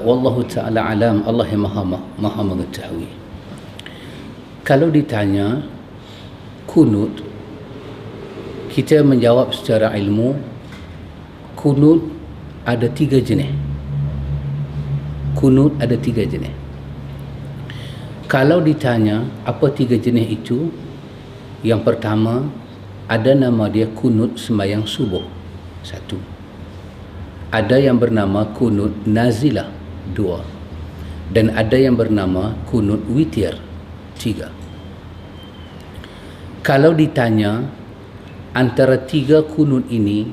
wallahu taala alam Allah yang maha maha mengetahui. Kalau ditanya kunut kita menjawab secara ilmu kunut ada tiga jenis. Kunut ada tiga jenis. Kalau ditanya apa tiga jenis itu yang pertama ada nama dia kunut sembahyang subuh. Satu. Ada yang bernama kunut nazilah dua. Dan ada yang bernama kunut witir tiga. Kalau ditanya antara tiga kunut ini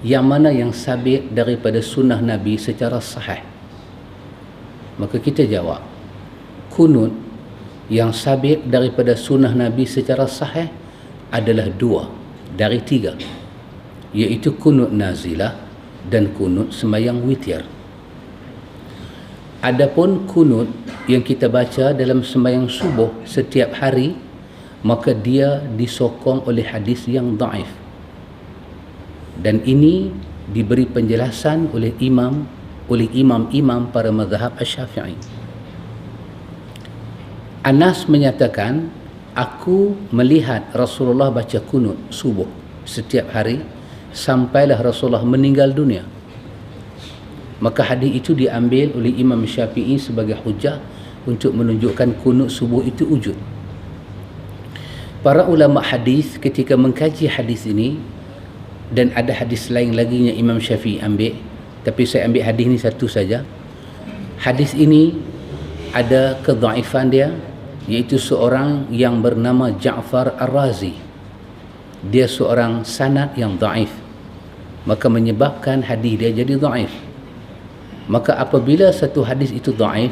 yang mana yang sabit daripada sunnah Nabi secara sahih? Maka kita jawab kunut yang sabit daripada sunnah Nabi secara sahih adalah dua dari tiga iaitu kunut nazilah dan kunut sembahyang witir adapun kunut yang kita baca dalam sembahyang subuh setiap hari maka dia disokong oleh hadis yang daif. Dan ini diberi penjelasan oleh imam oleh imam-imam para mazhab Asy-Syafi'i. Anas menyatakan aku melihat Rasulullah baca kunut subuh setiap hari sampailah Rasulullah meninggal dunia maka hadis itu diambil oleh Imam Syafi'i sebagai hujah untuk menunjukkan kunut subuh itu wujud. Para ulama hadis ketika mengkaji hadis ini dan ada hadis lain lagi yang Imam Syafi'i ambil tapi saya ambil hadis ini satu saja. Hadis ini ada kedaifan dia iaitu seorang yang bernama Ja'far Ar-Razi. Dia seorang sanad yang daif maka menyebabkan hadis dia jadi daif maka apabila satu hadis itu daif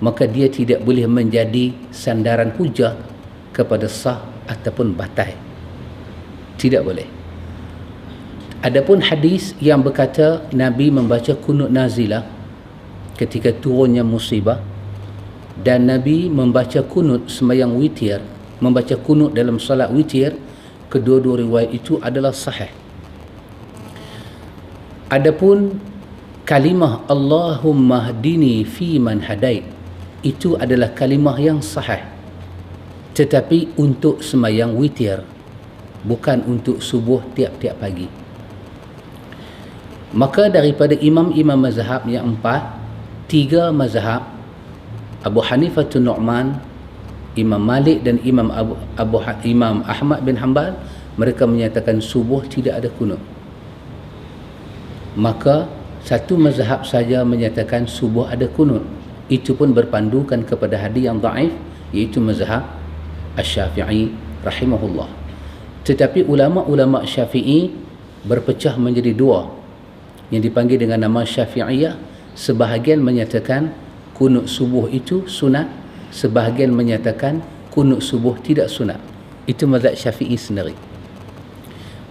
maka dia tidak boleh menjadi sandaran hujah kepada sah ataupun batal. Tidak boleh. Adapun hadis yang berkata Nabi membaca kunut nazilah ketika turunnya musibah dan Nabi membaca kunut sembahyang witir membaca kunut dalam salat witir kedua-dua riwayat itu adalah sahih. Adapun kalimah Allahumma hdini fi man hadait. Itu adalah kalimah yang sahih. Tetapi untuk semayang witir bukan untuk subuh tiap-tiap pagi. Maka daripada imam-imam mazhab yang empat tiga mazhab Abu Hanifah Nu'man Imam Malik dan Imam Abu, Abu Imam Ahmad bin Hanbal mereka menyatakan subuh tidak ada kunut. Maka satu mazhab saja menyatakan subuh ada kunut itu pun berpandukan kepada hadis yang daif iaitu mazhab Asy-Syafi'i rahimahullah. Tetapi ulama-ulama Syafi'i berpecah menjadi dua yang dipanggil dengan nama Syafi'iyah. Sebahagian menyatakan kunut subuh itu sunat, sebahagian menyatakan kunut subuh tidak sunat. Itu mazhab Syafi'i sendiri.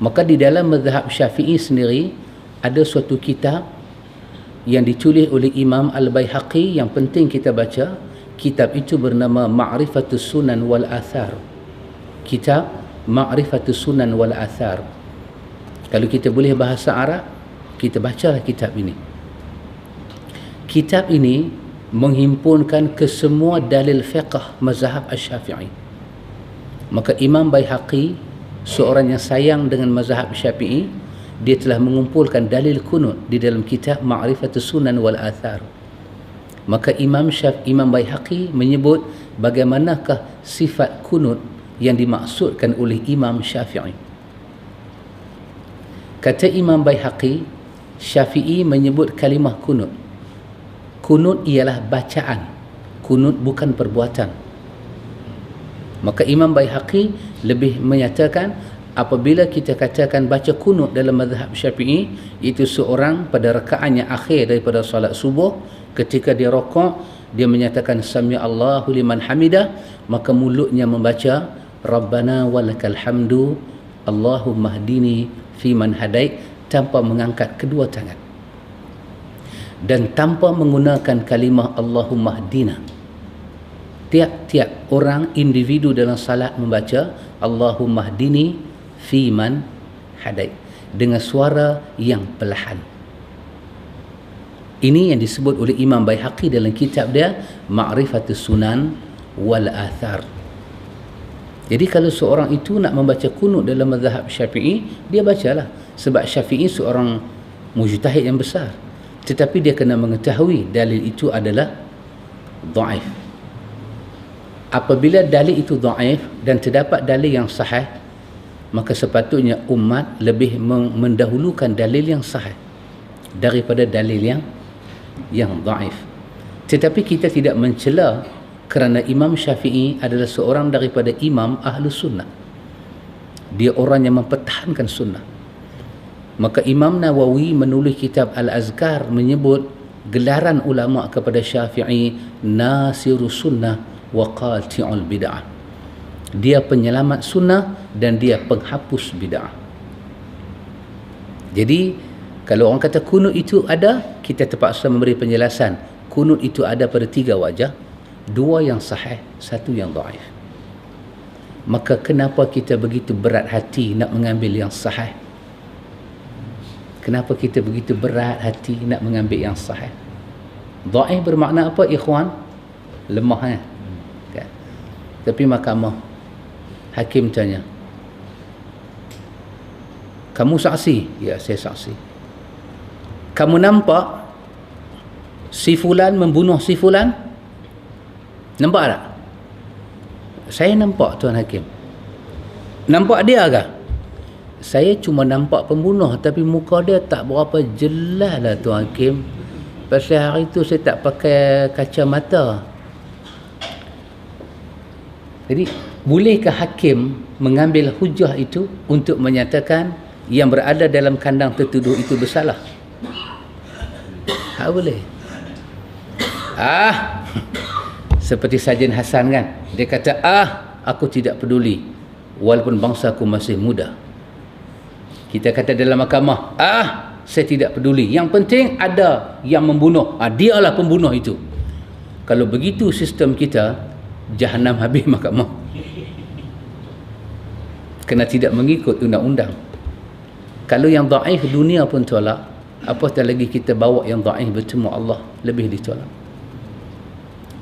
Maka di dalam mazhab Syafi'i sendiri ada suatu kitab yang ditulis oleh Imam Al-Baihaqi yang penting kita baca kitab itu bernama Ma'rifatus Sunan wal Athar. Kitab Ma'rifatus Sunan wal Athar. Kalau kita boleh bahasa Arab kita bacalah kitab ini. Kitab ini menghimpunkan kesemua dalil fiqh mazhab Asy-Syafi'i. Maka Imam Baihaqi seorang yang sayang dengan mazhab Syafi'i dia telah mengumpulkan dalil kunut di dalam kitab Ma'rifatus Sunan wal Athar. Maka Imam Syaf Imam Baihaqi menyebut bagaimanakah sifat kunut yang dimaksudkan oleh Imam Syafi'i. Kata Imam Baihaqi Syafi'i menyebut kalimah kunut. Kunut ialah bacaan kunut bukan perbuatan. Maka Imam Baihaqi lebih menyatakan apabila kita katakan baca kunut dalam mazhab Syafi'i itu seorang pada rakaat yang akhir daripada solat subuh ketika dia rokok dia menyatakan sami Allahu liman hamidah maka mulutnya membaca rabbana walakal hamdu Allahumma hdini fi man hadait tanpa mengangkat kedua tangan. Dan tanpa menggunakan kalimah Allahumma hdina tiap-tiap orang individu dalam salat membaca Allahumma hdini fi man hadait dengan suara yang perlahan Ini yang disebut oleh Imam Baihaqi dalam kitab dia Ma'rifatus Sunan wal Athar. Jadi kalau seorang itu nak membaca kunut dalam mazhab Syafi'i, dia bacalah. Sebab Syafi'i seorang mujtahid yang besar. Tetapi dia kena mengetahui dalil itu adalah dhaif. Apabila dalil itu dhaif dan terdapat dalil yang sahih, maka sepatutnya umat lebih mendahulukan dalil yang sahih daripada dalil yang yang dhaif. Tetapi kita tidak mencela kerana Imam Syafi'i adalah seorang daripada imam ahlu sunnah. Dia orang yang mempertahankan sunnah. Maka Imam Nawawi menulis kitab Al-Azkar menyebut gelaran ulama kepada Syafi'i Nasiru Sunnah wa Qati'ul Bid'ah. Dia penyelamat sunnah dan dia penghapus bid'ah. Jadi kalau orang kata kunut itu ada, kita terpaksa memberi penjelasan. Kunut itu ada pada tiga wajah dua yang sahih satu yang dhaif maka kenapa kita begitu berat hati nak mengambil yang sahih kenapa kita begitu berat hati nak mengambil yang sahih dhaif bermakna apa ikhwan lemah ya kan? tapi mahkamah hakim tanya kamu saksi ya saya saksi kamu nampak si fulan membunuh si fulan Nampak tak? Saya nampak Tuan Hakim. Nampak dia ke? Saya cuma nampak pembunuh tapi muka dia tak berapa jelas lah Tuan Hakim. Pasal hari tu saya tak pakai kacamata. Jadi, bolehkah hakim mengambil hujah itu untuk menyatakan yang berada dalam kandang tertuduh itu bersalah? Tak boleh. Ah, seperti Sajen Hasan kan? Dia kata ah aku tidak peduli walaupun bangsa aku masih muda. Kita kata dalam mahkamah ah saya tidak peduli. Yang penting ada yang membunuh. Ah, dialah pembunuh itu. Kalau begitu sistem kita jahanam habis mahkamah kena tidak mengikut undang-undang. Kalau yang daif dunia pun tolak apatah lagi kita bawa yang daif bertemu Allah lebih ditolak.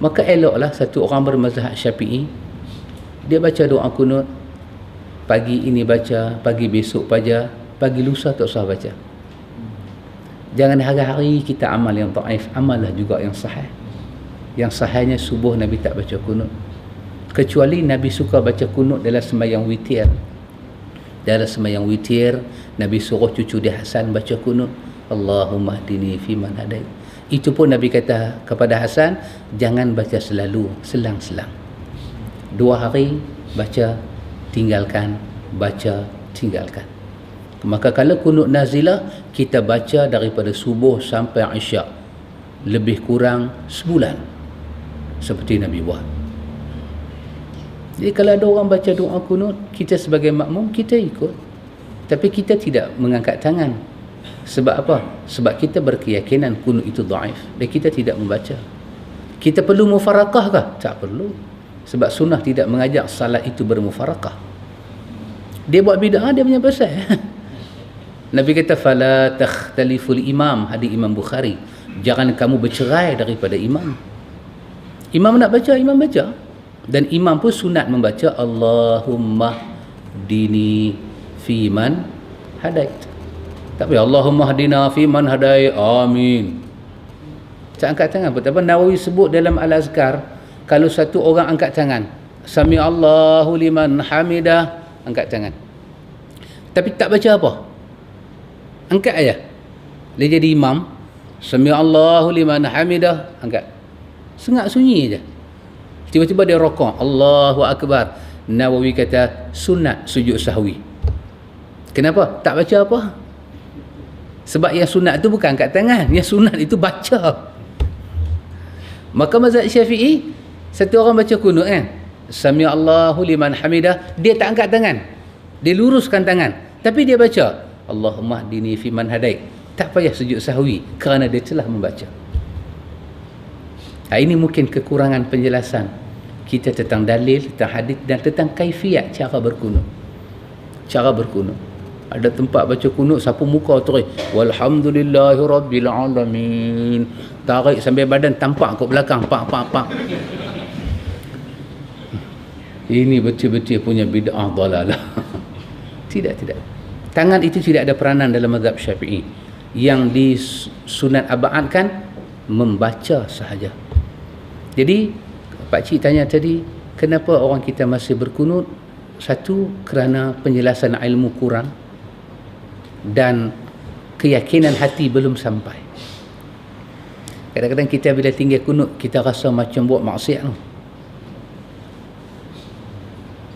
Maka eloklah satu orang bermazhab syafi'i dia baca doa kunut pagi ini baca pagi besok baca pagi lusa tak usah baca. Jangan hari-hari kita amal yang ta'if amallah juga yang sahih. Yang sahihnya subuh Nabi tak baca kunut. Kecuali Nabi suka baca kunut dalam sembahyang witir dalam sembahyang witir Nabi suruh cucu dia Hasan baca kunut Allahumma hdini fi man hadait. Itu pun Nabi kata kepada Hasan jangan baca selalu selang-selang. Dua hari baca tinggalkan baca tinggalkan. Maka kalau kunut nazilah kita baca daripada subuh sampai isyak. Lebih kurang sebulan. Seperti Nabi buat jadi kalau ada orang baca doa kunut kita sebagai makmum kita ikut tapi kita tidak mengangkat tangan sebab apa? Sebab kita berkeyakinan kunut itu daif dan kita tidak membaca. Kita perlu mufarakah kah? Tak perlu. Sebab sunnah tidak mengajak salat itu bermufarakah. Dia buat bid'ah dia punya pasal. Nabi kata fala takhtaliful imam hadis Imam Bukhari. Jangan kamu bercerai daripada imam. Imam nak baca, imam baca. Dan imam pun sunat membaca Allahumma dini fiman hadait. Tak payah Allahumma hadina fi man hadai. Amin. Tak angkat tangan. Betapa Nawawi sebut dalam Al-Azkar kalau satu orang angkat tangan, sami Allahu liman hamidah, angkat tangan. Tapi tak baca apa? Angkat aja. Dia jadi imam, sami Allahu liman hamidah, angkat. Sengak sunyi aja. Tiba-tiba dia rokok, Allahu akbar. Nawawi kata sunat sujud sahwi. Kenapa? Tak baca apa? Sebab yang sunat tu bukan angkat tangan. Yang sunat itu baca. Maka mazhab syafi'i, satu orang baca kunut kan. Sami Allahu liman hamidah. Dia tak angkat tangan. Dia luruskan tangan. Tapi dia baca. Allahumma dini fi man hadaik. Tak payah sujud sahwi. Kerana dia telah membaca. Ha, ini mungkin kekurangan penjelasan kita tentang dalil, tentang hadis dan tentang kaifiat cara berkunut. Cara berkunut. ada tempat baca kunut sapu muka terus. Walhamdulillahirabbil alamin. Tarik sampai badan tampak kat belakang pak pak pak. Ini betul-betul punya bid'ah dalalah tidak tidak. Tangan itu tidak ada peranan dalam mazhab syafi'i. Yang disunat abaatkan membaca sahaja jadi Pak Cik tanya tadi kenapa orang kita masih berkunut satu kerana penjelasan ilmu kurang dan keyakinan hati belum sampai. Kadang-kadang kita bila tinggal kunut kita rasa macam buat maksiat tu.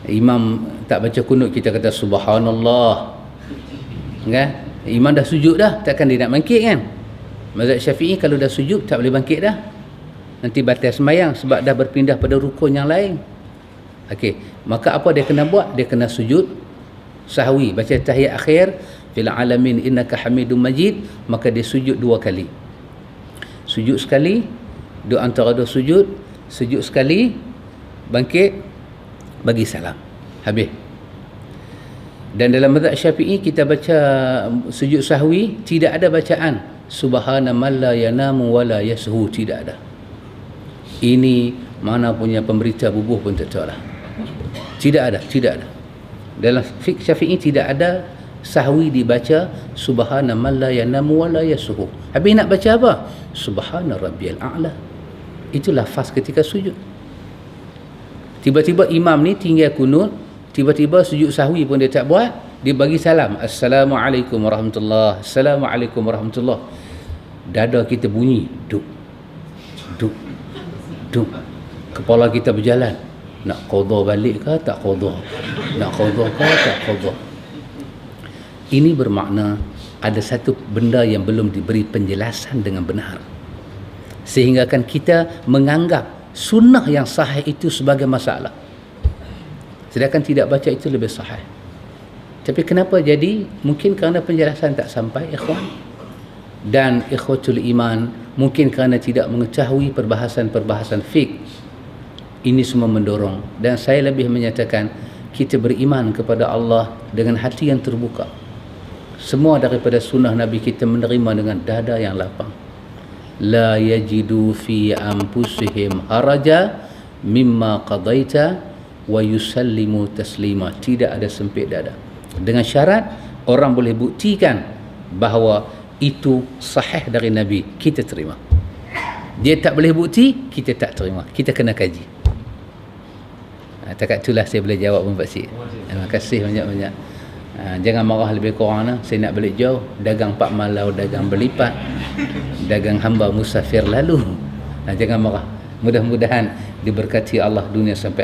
Imam tak baca kunut kita kata subhanallah. Kan? Imam dah sujud dah, takkan dia nak bangkit kan? Mazhab Syafi'i kalau dah sujud tak boleh bangkit dah. Nanti batal sembahyang sebab dah berpindah pada rukun yang lain. Okey, maka apa dia kena buat? Dia kena sujud sahwi, baca tahiyat akhir fil alamin innaka hamidum majid maka dia sujud dua kali. Sujud sekali dua antara dua sujud. Sujud sekali bangkit bagi salam. Habis. Dan dalam mazhab syafi'i kita baca sujud sahwi tidak ada bacaan subhana man la yanamu wa la yashu tidak ada ini mana punya pemberita bubuh pun tak tahu lah tidak ada tidak ada. Dalam fiqh syafi'i tidak ada sahwi dibaca subhana man la yanamu wa la yasuhu. Habis nak baca apa? Subhana rabbiyal a'la. Itu lafaz ketika sujud. Tiba-tiba imam ni tinggal kunut tiba-tiba sujud sahwi pun dia tak buat dia bagi salam. Assalamualaikum warahmatullahi assalamualaikum warahmatullahi dada kita bunyi duk duk kepala kita berjalan nak qada balik ke tak qada nak qada ke tak qada ini bermakna ada satu benda yang belum diberi penjelasan dengan benar. Sehingga kan kita menganggap sunnah yang sahih itu sebagai masalah. Sedangkan tidak baca itu lebih sahih. Tapi kenapa jadi? Mungkin kerana penjelasan tak sampai, ikhwan. Dan ikhwatul iman, mungkin kerana tidak mengetahui perbahasan-perbahasan fiqh. Ini semua mendorong. Dan saya lebih menyatakan, kita beriman kepada Allah dengan hati yang terbuka semua daripada sunnah Nabi kita menerima dengan dada yang lapang la yajidu fi anfusihim haraja mimma qadaita wa yusallimu taslima tidak ada sempit dada dengan syarat orang boleh buktikan bahawa itu sahih dari Nabi kita terima dia tak boleh bukti kita tak terima kita kena kaji ha, takat itulah saya boleh jawab Pak Cik terima kasih banyak-banyak Ha, jangan marah lebih kurang lah. Saya nak balik jauh. Dagang Pak Malau, dagang berlipat. Dagang hamba musafir lalu. Ha, jangan marah. Mudah-mudahan diberkati Allah dunia sampai